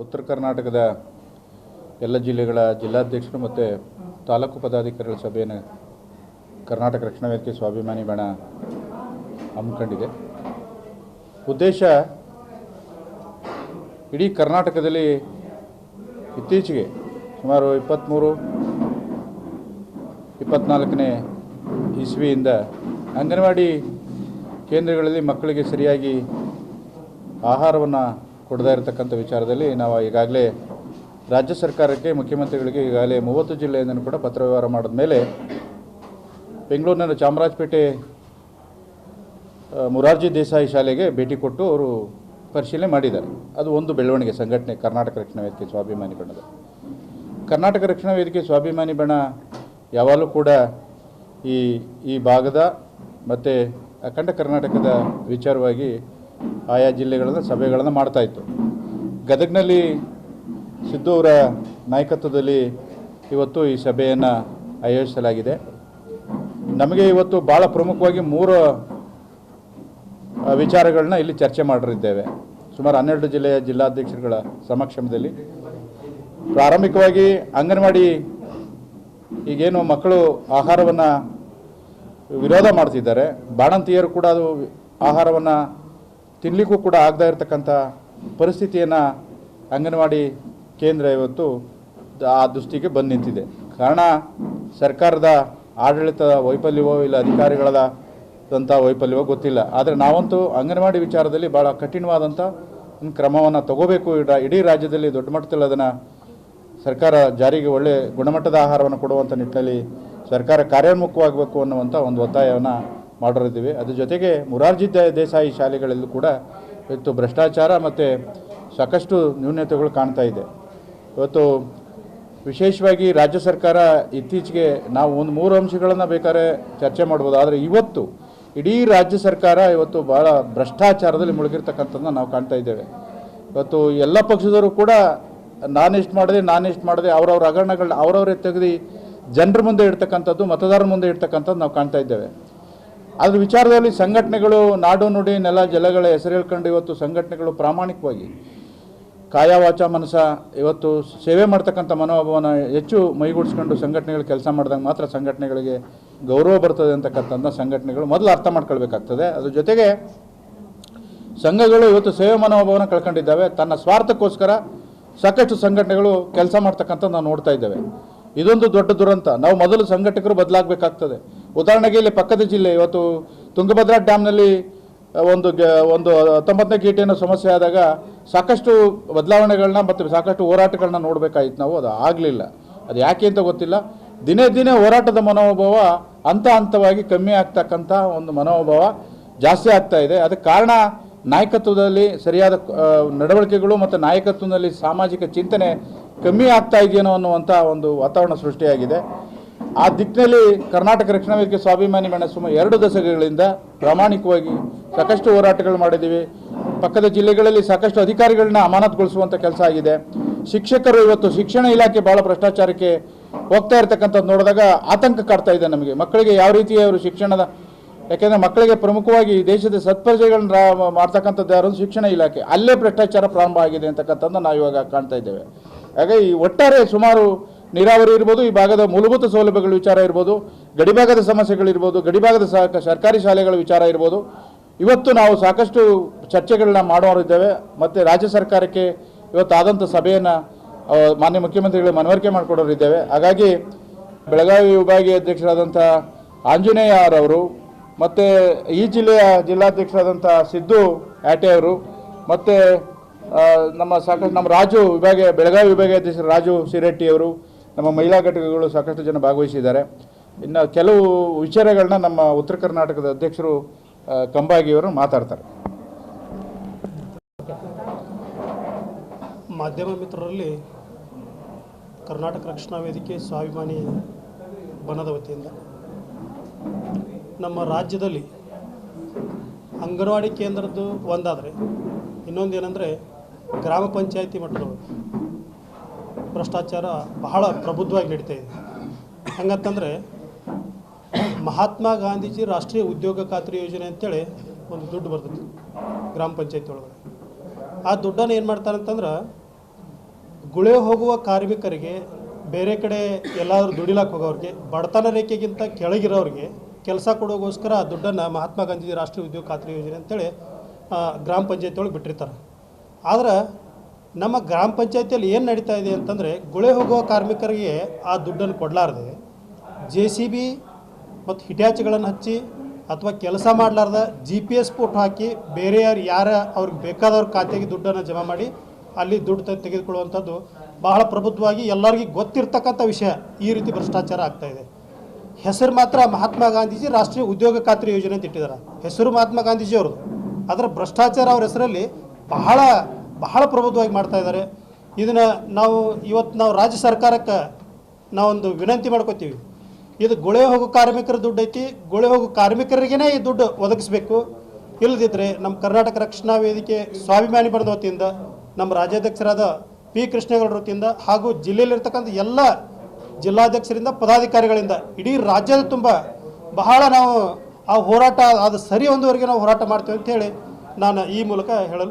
ಉತ್ತರ ಕರ್ನಾಟಕದ ಎಲ್ಲ ಜಿಲ್ಲೆಗಳ ಜಿಲ್ಲಾಧ್ಯಕ್ಷರು ಮತ್ತು ತಾಲೂಕು ಪದಾಧಿಕಾರಿಗಳ ಸಭೆಯನ್ನು ಕರ್ನಾಟಕ ರಕ್ಷಣಾ ವೇದಿಕೆ ಸ್ವಾಭಿಮಾನಿ ಬಣ ಹಮ್ಮಿಕೊಂಡಿದೆ. ಉದ್ದೇಶ ಇಡೀ ಕರ್ನಾಟಕದಲ್ಲಿ ಇತ್ತೀಚೆಗೆ ಸುಮಾರು ಇಪ್ಪತ್ತ್ಮೂರು ಇಪ್ಪತ್ತ್ನಾಲ್ಕನೇ ಇಸ್ವಿಯಿಂದ ಅಂಗನವಾಡಿ ಕೇಂದ್ರಗಳಲ್ಲಿ ಮಕ್ಕಳಿಗೆ ಸರಿಯಾಗಿ ಆಹಾರವನ್ನು ಕೊಡದೇ ಇರತಕ್ಕಂಥ ವಿಚಾರದಲ್ಲಿ ನಾವು ಈಗಾಗಲೇ ರಾಜ್ಯ ಸರ್ಕಾರಕ್ಕೆ, ಮುಖ್ಯಮಂತ್ರಿಗಳಿಗೆ ಈಗಾಗಲೇ ಮೂವತ್ತು ಜಿಲ್ಲೆಯಿಂದಲೂ ಕೂಡ ಪತ್ರ ವ್ಯವಹಾರ ಮಾಡಿದ ಮೇಲೆ ಬೆಂಗಳೂರಿನ ಚಾಮರಾಜಪೇಟೆ ಮುರಾರ್ಜಿ ದೇಸಾಯಿ ಶಾಲೆಗೆ ಭೇಟಿ ಕೊಟ್ಟು ಅವರು ಪರಿಶೀಲನೆ ಮಾಡಿದ್ದಾರೆ. ಅದು ಒಂದು ಬೆಳವಣಿಗೆ ಸಂಘಟನೆ, ಕರ್ನಾಟಕ ರಕ್ಷಣಾ ವೇದಿಕೆ ಸ್ವಾಭಿಮಾನಿ ಬಣ್ಣದ. ಕರ್ನಾಟಕ ರಕ್ಷಣಾ ವೇದಿಕೆ ಸ್ವಾಭಿಮಾನಿ ಬಣ ಯಾವಾಗಲೂ ಕೂಡ ಈ ಈ ಭಾಗದ ಮತ್ತು ಅಖಂಡ ಕರ್ನಾಟಕದ ವಿಚಾರವಾಗಿ ಆಯಾ ಜಿಲ್ಲೆಗಳಲ್ಲಿ ಸಭೆಗಳನ್ನು ಮಾಡ್ತಾಯಿತ್ತು ಗದಗ್ನಲ್ಲಿ ಸಿದ್ದು ಅವರ ನಾಯಕತ್ವದಲ್ಲಿ ಇವತ್ತು ಈ ಸಭೆಯನ್ನು ಆಯೋಜಿಸಲಾಗಿದೆ. ನಮಗೆ ಇವತ್ತು ಭಾಳ ಪ್ರಮುಖವಾಗಿ ಮೂರು ವಿಚಾರಗಳನ್ನ ಇಲ್ಲಿ ಚರ್ಚೆ ಮಾಡಿರಿದ್ದೇವೆ ಸುಮಾರು ಹನ್ನೆರಡು ಜಿಲ್ಲೆಯ ಜಿಲ್ಲಾಧ್ಯಕ್ಷರುಗಳ ಸಮಕ್ಷಮದಲ್ಲಿ. ಪ್ರಾರಂಭಿಕವಾಗಿ ಅಂಗನವಾಡಿ ಈಗೇನು ಮಕ್ಕಳು ಆಹಾರವನ್ನು ವಿರೋಧ ಮಾಡ್ತಿದ್ದಾರೆ. ಬಾಣಂತಿಯರು ಕೂಡ ಅದು ಆಹಾರವನ್ನು ತಿನ್ನಲಿಕ್ಕೂ ಕೂಡ ಆಗದೇ ಇರತಕ್ಕಂಥ ಪರಿಸ್ಥಿತಿಯನ್ನು ಅಂಗನವಾಡಿ ಕೇಂದ್ರ ಇವತ್ತು ಆ ದೃಷ್ಟಿಗೆ ಬಂದು ನಿಂತಿದೆ. ಕಾರಣ ಸರ್ಕಾರದ ಆಡಳಿತದ ವೈಫಲ್ಯವೋ ಇಲ್ಲ ಅಧಿಕಾರಿಗಳದಂಥ ವೈಫಲ್ಯವೋ ಗೊತ್ತಿಲ್ಲ. ಆದರೆ ನಾವಂತೂ ಅಂಗನವಾಡಿ ವಿಚಾರದಲ್ಲಿ ಭಾಳ ಕಠಿಣವಾದಂಥ ಒಂದು ಕ್ರಮವನ್ನು ತಗೋಬೇಕು. ಇಡೀ ರಾಜ್ಯದಲ್ಲಿ ದೊಡ್ಡ ಮಟ್ಟದಲ್ಲಿ ಅದನ್ನು ಸರ್ಕಾರ ಜಾರಿಗೆ ಒಳ್ಳೆ ಗುಣಮಟ್ಟದ ಆಹಾರವನ್ನು ಕೊಡುವಂಥ ನಿಟ್ಟಿನಲ್ಲಿ ಸರ್ಕಾರ ಕಾರ್ಯೋನ್ಮುಖವಾಗಬೇಕು ಅನ್ನುವಂಥ ಒಂದು ಒತ್ತಾಯವನ್ನು ಮಾಡಿರಿದ್ದೀವಿ ಅದ್ರ ಜೊತೆಗೆ ಮುರಾರ್ಜಿ ದೇಸಾಯಿ ಶಾಲೆಗಳಲ್ಲೂ ಕೂಡ ಇವತ್ತು ಭ್ರಷ್ಟಾಚಾರ ಮತ್ತು ಸಾಕಷ್ಟು ನ್ಯೂನತೆಗಳು ಕಾಣ್ತಾ ಇದೆ. ಇವತ್ತು ವಿಶೇಷವಾಗಿ ರಾಜ್ಯ ಸರ್ಕಾರ ಇತ್ತೀಚೆಗೆ ನಾವು ಒಂದು ಮೂರು ಅಂಶಗಳನ್ನು ಬೇಕಾದ್ರೆ ಚರ್ಚೆ ಮಾಡ್ಬೋದು. ಆದರೆ ಇವತ್ತು ಇಡೀ ರಾಜ್ಯ ಸರ್ಕಾರ ಇವತ್ತು ಭಾಳ ಭ್ರಷ್ಟಾಚಾರದಲ್ಲಿ ಮುಳುಗಿರ್ತಕ್ಕಂಥದ್ದನ್ನ ನಾವು ಕಾಣ್ತಾ ಇದ್ದೇವೆ. ಇವತ್ತು ಎಲ್ಲ ಪಕ್ಷದವರು ಕೂಡ ನಾನು ಇಷ್ಟು ಮಾಡಿದೆ, ನಾನು ಇಷ್ಟು ಮಾಡಿದೆ, ಅವ್ರವ್ರ ಹಗರಣಗಳನ್ನ ಅವರವರೇ ತೆಗೆದು ಜನರ ಮುಂದೆ ಇಡ್ತಕ್ಕಂಥದ್ದು, ಮತದಾರರ ಮುಂದೆ ಇಡ್ತಕ್ಕಂಥದ್ದು ನಾವು ಕಾಣ್ತಾ ಇದ್ದೇವೆ. ಅದ್ರ ವಿಚಾರದಲ್ಲಿ ಸಂಘಟನೆಗಳು ನಾಡು ನುಡಿ ನೆಲ ಜಲಗಳ ಹೆಸರು ಹೇಳ್ಕೊಂಡು ಇವತ್ತು ಸಂಘಟನೆಗಳು ಪ್ರಾಮಾಣಿಕವಾಗಿ ಕಾಯವಾಚ ಮನಸ ಇವತ್ತು ಸೇವೆ ಮಾಡ್ತಕ್ಕಂಥ ಮನೋಭಾವನ ಹೆಚ್ಚು ಮೈಗೂಡಿಸ್ಕೊಂಡು ಸಂಘಟನೆಗಳು ಕೆಲಸ ಮಾಡಿದಾಗ ಮಾತ್ರ ಸಂಘಟನೆಗಳಿಗೆ ಗೌರವ ಬರ್ತದೆ ಅಂತಕ್ಕಂಥ ಸಂಘಟನೆಗಳು ಮೊದಲು ಅರ್ಥ ಮಾಡ್ಕೊಳ್ಬೇಕಾಗ್ತದೆ. ಅದ್ರ ಜೊತೆಗೆ ಸಂಘಗಳು ಇವತ್ತು ಸೇವೆ ಮನೋಭಾವನ ಕಳ್ಕೊಂಡಿದ್ದಾವೆ. ತನ್ನ ಸ್ವಾರ್ಥಕ್ಕೋಸ್ಕರ ಸಾಕಷ್ಟು ಸಂಘಟನೆಗಳು ಕೆಲಸ ಮಾಡ್ತಕ್ಕಂಥ ನಾವು ನೋಡ್ತಾ ಇದ್ದೇವೆ. ಇದೊಂದು ದೊಡ್ಡ ದುರಂತ. ನಾವು ಮೊದಲು ಸಂಘಟಕರು ಬದಲಾಗಬೇಕಾಗ್ತದೆ. ಉದಾಹರಣೆಗೆ ಇಲ್ಲಿ ಪಕ್ಕದ ಜಿಲ್ಲೆ, ಇವತ್ತು ತುಂಗಭದ್ರಾ ಡ್ಯಾಮ್ನಲ್ಲಿ ಒಂದು ಒಂದು ಹತ್ತೊಂಬತ್ತನೇ ಗೇಟಿನ ಸಮಸ್ಯೆ ಆದಾಗ ಸಾಕಷ್ಟು ಬದಲಾವಣೆಗಳನ್ನ ಮತ್ತು ಸಾಕಷ್ಟು ಹೋರಾಟಗಳನ್ನ ನೋಡಬೇಕಾಗಿತ್ತು ನಾವು. ಅದು ಆಗಲಿಲ್ಲ. ಅದು ಯಾಕೆ ಅಂತ ಗೊತ್ತಿಲ್ಲ. ದಿನೇ ದಿನೇ ಹೋರಾಟದ ಮನೋಭಾವ ಹಂತ ಹಂತವಾಗಿ ಕಮ್ಮಿ ಆಗ್ತಕ್ಕಂಥ ಒಂದು ಮನೋಭಾವ ಜಾಸ್ತಿ ಆಗ್ತಾ ಇದೆ. ಅದಕ್ಕೆ ಕಾರಣ ನಾಯಕತ್ವದಲ್ಲಿ ಸರಿಯಾದ ನಡವಳಿಕೆಗಳು ಮತ್ತು ನಾಯಕತ್ವದಲ್ಲಿ ಸಾಮಾಜಿಕ ಚಿಂತನೆ ಕಮ್ಮಿ ಆಗ್ತಾ ಇದೆಯೇನೋ ಅನ್ನುವಂಥ ಒಂದು ವಾತಾವರಣ ಸೃಷ್ಟಿಯಾಗಿದೆ. ಆ ದಿಕ್ಕಿನಲ್ಲಿ ಕರ್ನಾಟಕ ರಕ್ಷಣಾ ವೇದಿಕೆ ಸ್ವಾಭಿಮಾನಿ ಮೇಣ ಸುಮ ಎರಡು ದಶಕಗಳಿಂದ ಪ್ರಾಮಾಣಿಕವಾಗಿ ಸಾಕಷ್ಟು ಹೋರಾಟಗಳು ಮಾಡಿದ್ದೀವಿ. ಪಕ್ಕದ ಜಿಲ್ಲೆಗಳಲ್ಲಿ ಸಾಕಷ್ಟು ಅಧಿಕಾರಿಗಳನ್ನ ಅಮಾನತುಗೊಳಿಸುವಂತ ಕೆಲಸ ಆಗಿದೆ. ಶಿಕ್ಷಕರು ಇವತ್ತು ಶಿಕ್ಷಣ ಇಲಾಖೆ ಭಾಳ ಭ್ರಷ್ಟಾಚಾರಕ್ಕೆ ಹೋಗ್ತಾ ಇರ್ತಕ್ಕಂಥದ್ದು ನೋಡಿದಾಗ ಆತಂಕ ಕಾಡ್ತಾ ಇದೆ ನಮಗೆ. ಮಕ್ಕಳಿಗೆ ಯಾವ ರೀತಿ ಅವರು ಶಿಕ್ಷಣದ, ಯಾಕೆಂದರೆ ಮಕ್ಕಳಿಗೆ ಪ್ರಮುಖವಾಗಿ ದೇಶದ ಸತ್ಪ್ರಜೆಗಳನ್ನ ಮಾಡ್ತಕ್ಕಂಥದ್ದು ಯಾರು? ಶಿಕ್ಷಣ ಇಲಾಖೆ. ಅಲ್ಲೇ ಭ್ರಷ್ಟಾಚಾರ ಪ್ರಾರಂಭ ಆಗಿದೆ ಅಂತಕ್ಕಂಥದ್ದು ನಾವು ಇವಾಗ ಕಾಣ್ತಾ ಇದ್ದೇವೆ. ಹಾಗಾಗಿ ಈ ಒಟ್ಟಾರೆ ಸುಮಾರು ನೀರಾವರಿ ಇರ್ಬೋದು, ಈ ಭಾಗದ ಮೂಲಭೂತ ಸೌಲಭ್ಯಗಳ ವಿಚಾರ ಇರ್ಬೋದು ಗಡಿಭಾಗದ ಸಮಸ್ಯೆಗಳಿರ್ಬೋದು ಗಡಿಭಾಗದ ಸಹ ಸರ್ಕಾರಿ ಶಾಲೆಗಳ ವಿಚಾರ ಇರ್ಬೋದು. ಇವತ್ತು ನಾವು ಸಾಕಷ್ಟು ಚರ್ಚೆಗಳನ್ನ ಮಾಡೋರಿದ್ದೇವೆ ಮತ್ತು ರಾಜ್ಯ ಸರ್ಕಾರಕ್ಕೆ ಇವತ್ತು ಆದಂಥ ಸಭೆಯನ್ನು ಮಾನ್ಯ ಮುಖ್ಯಮಂತ್ರಿಗಳಿಗೆ ಮನವರಿಕೆ ಮಾಡಿಕೊಡೋರಿದ್ದೇವೆ. ಹಾಗಾಗಿ ಬೆಳಗಾವಿ ವಿಭಾಗೀಯ ಅಧ್ಯಕ್ಷರಾದಂಥ ಆಂಜನೇಯ ಅವರು, ಮತ್ತು ಈ ಜಿಲ್ಲೆಯ ಜಿಲ್ಲಾಧ್ಯಕ್ಷರಾದಂಥ ಸಿದ್ದು ಆಟೆ ಅವರು, ಮತ್ತು ನಮ್ಮ ಸಾಕಷ್ಟು ನಮ್ಮ ರಾಜು ವಿಭಾಗ ಬೆಳಗಾವಿ ವಿಭಾಗೀಯ ಅಧ್ಯಕ್ಷರು ರಾಜು ಸಿರೆಟ್ಟಿ ಅವರು ನಮ್ಮ ಮಹಿಳಾ ಘಟಕಗಳು ಸಾಕಷ್ಟು ಜನ ಭಾಗವಹಿಸಿದ್ದಾರೆ. ಇನ್ನು ಕೆಲವು ವಿಚಾರಗಳನ್ನ ನಮ್ಮ ಉತ್ತರ ಕರ್ನಾಟಕದ ಅಧ್ಯಕ್ಷರು ಕಂಬಾಗಿಯವರು ಮಾತಾಡ್ತಾರೆ. ಮಾಧ್ಯಮ ಮಿತ್ರರಲ್ಲಿ ಕರ್ನಾಟಕ ರಕ್ಷಣಾ ವೇದಿಕೆ ಸ್ವಾಭಿಮಾನಿ ಬಣದ ವತಿಯಿಂದ ನಮ್ಮ ರಾಜ್ಯದಲ್ಲಿ ಅಂಗನವಾಡಿ ಕೇಂದ್ರದ್ದು ಒಂದಾದರೆ ಇನ್ನೊಂದು ಏನಂದರೆ ಗ್ರಾಮ ಪಂಚಾಯಿತಿ ಮಟ್ಟದೊಳಗೆ ಭ್ರಷ್ಟಾಚಾರ ಬಹಳ ಪ್ರಬುದ್ಧವಾಗಿ ನಡೀತಾ ಇದೆ. ಹೆಂಗಂತಂದರೆ, ಮಹಾತ್ಮ ಗಾಂಧೀಜಿ ರಾಷ್ಟ್ರೀಯ ಉದ್ಯೋಗ ಖಾತ್ರಿ ಯೋಜನೆ ಅಂತೇಳಿ ಒಂದು ದುಡ್ಡು ಬರ್ತೈತಿ ಗ್ರಾಮ ಪಂಚಾಯತಿ ಒಳಗಡೆ. ಆ ದುಡ್ಡನ್ನು ಏನು ಮಾಡ್ತಾರೆ ಅಂತಂದ್ರೆ, ಗುಳೆ ಹೋಗುವ ಕಾರ್ಮಿಕರಿಗೆ ಬೇರೆ ಕಡೆ ಎಲ್ಲಾದರೂ ದುಡಿಲಕ್ಕೆ ಹೋಗೋರಿಗೆ, ಬಡತನ ರೇಖೆಗಿಂತ ಕೆಳಗಿರೋರಿಗೆ ಕೆಲಸ ಕೊಡೋಗೋಸ್ಕರ ಆ ದುಡ್ಡನ್ನು ಮಹಾತ್ಮ ಗಾಂಧೀಜಿ ರಾಷ್ಟ್ರೀಯ ಉದ್ಯೋಗ ಖಾತ್ರಿ ಯೋಜನೆ ಅಂತೇಳಿ ಗ್ರಾಮ ಪಂಚಾಯತಿ ಒಳಗೆ ಬಿಟ್ಟಿರ್ತಾರೆ. ಆದ್ರೆ ನಮ್ಮ ಗ್ರಾಮ ಪಂಚಾಯತಿಯಲ್ಲಿ ಏನು ನಡೀತಾ ಇದೆ ಅಂತಂದರೆ ಗುಳೆ ಹೋಗುವ ಕಾರ್ಮಿಕರಿಗೆ ಆ ದುಡ್ಡನ್ನು ಕೊಡಲಾರ್ದೆ ಜೆ ಸಿ ಬಿ ಮತ್ತು ಹಿಟ್ಯಾಚಿಗಳನ್ನು ಹಚ್ಚಿ ಅಥವಾ ಕೆಲಸ ಮಾಡಲಾರ್ದ ಜಿ ಪಿ ಎಸ್ ಫೋಟೋ ಹಾಕಿ ಬೇರೆಯವ್ರು ಯಾರು ಅವ್ರಿಗೆ ಬೇಕಾದವ್ರ ಖಾತೆಗೆ ದುಡ್ಡನ್ನು ಜಮಾ ಮಾಡಿ ಅಲ್ಲಿ ದುಡ್ಡು ತೆಗೆದುಕೊಳ್ಳುವಂಥದ್ದು ಬಹಳ ಪ್ರಬುದ್ಧವಾಗಿ ಎಲ್ಲರಿಗೂ ಗೊತ್ತಿರ್ತಕ್ಕಂಥ ವಿಷಯ ಈ ರೀತಿ ಭ್ರಷ್ಟಾಚಾರ ಆಗ್ತಾ ಇದೆ. ಹೆಸರು ಮಾತ್ರ ಮಹಾತ್ಮ ಗಾಂಧೀಜಿ ರಾಷ್ಟ್ರೀಯ ಉದ್ಯೋಗ ಖಾತ್ರಿ ಯೋಜನೆ ಅಂತ ಇಟ್ಟಿದ್ದಾರೆ ಹೆಸರು ಮಹಾತ್ಮ ಗಾಂಧೀಜಿ ಅವರು ಅದರ ಭ್ರಷ್ಟಾಚಾರ ಅವ್ರ ಹೆಸರಲ್ಲಿ ಬಹಳ ಬಹಳ ಪ್ರಬುದ್ಧವಾಗಿ ಮಾಡ್ತಾ ಇದ್ದಾರೆ. ಇದನ್ನು ನಾವು ಇವತ್ತು ನಾವು ರಾಜ್ಯ ಸರ್ಕಾರಕ್ಕೆ ನಾವೊಂದು ವಿನಂತಿ ಮಾಡ್ಕೋತೀವಿ. ಇದು ಗುಳೆ ಹೋಗು ಕಾರ್ಮಿಕರ ದುಡ್ಡು ಐತಿ, ಗುಳೆ ಹೋಗು ಕಾರ್ಮಿಕರಿಗೇ ಈ ದುಡ್ಡು ಒದಗಿಸ್ಬೇಕು. ಇಲ್ಲದಿದ್ದರೆ ನಮ್ಮ ಕರ್ನಾಟಕ ರಕ್ಷಣಾ ವೇದಿಕೆ ಸ್ವಾಭಿಮಾನಿ ಬಣದ ವತಿಯಿಂದ, ನಮ್ಮ ರಾಜ್ಯಾಧ್ಯಕ್ಷರಾದ ಪಿ ಕೃಷ್ಣೇಗೌಡರ ವತಿಯಿಂದ ಹಾಗೂ ಜಿಲ್ಲೆಯಲ್ಲಿರ್ತಕ್ಕಂಥ ಎಲ್ಲ ಜಿಲ್ಲಾಧ್ಯಕ್ಷರಿಂದ, ಪದಾಧಿಕಾರಿಗಳಿಂದ, ಇಡೀ ರಾಜ್ಯದ ತುಂಬ ಬಹಳ ನಾವು ಆ ಹೋರಾಟ, ಅದು ಸರಿ ಒಂದುವರೆಗೆ ನಾವು ಹೋರಾಟ ಮಾಡ್ತೇವೆ ಅಂತ ಹೇಳಿ ನಾನು ಈ ಮೂಲಕ ಹೇಳಲು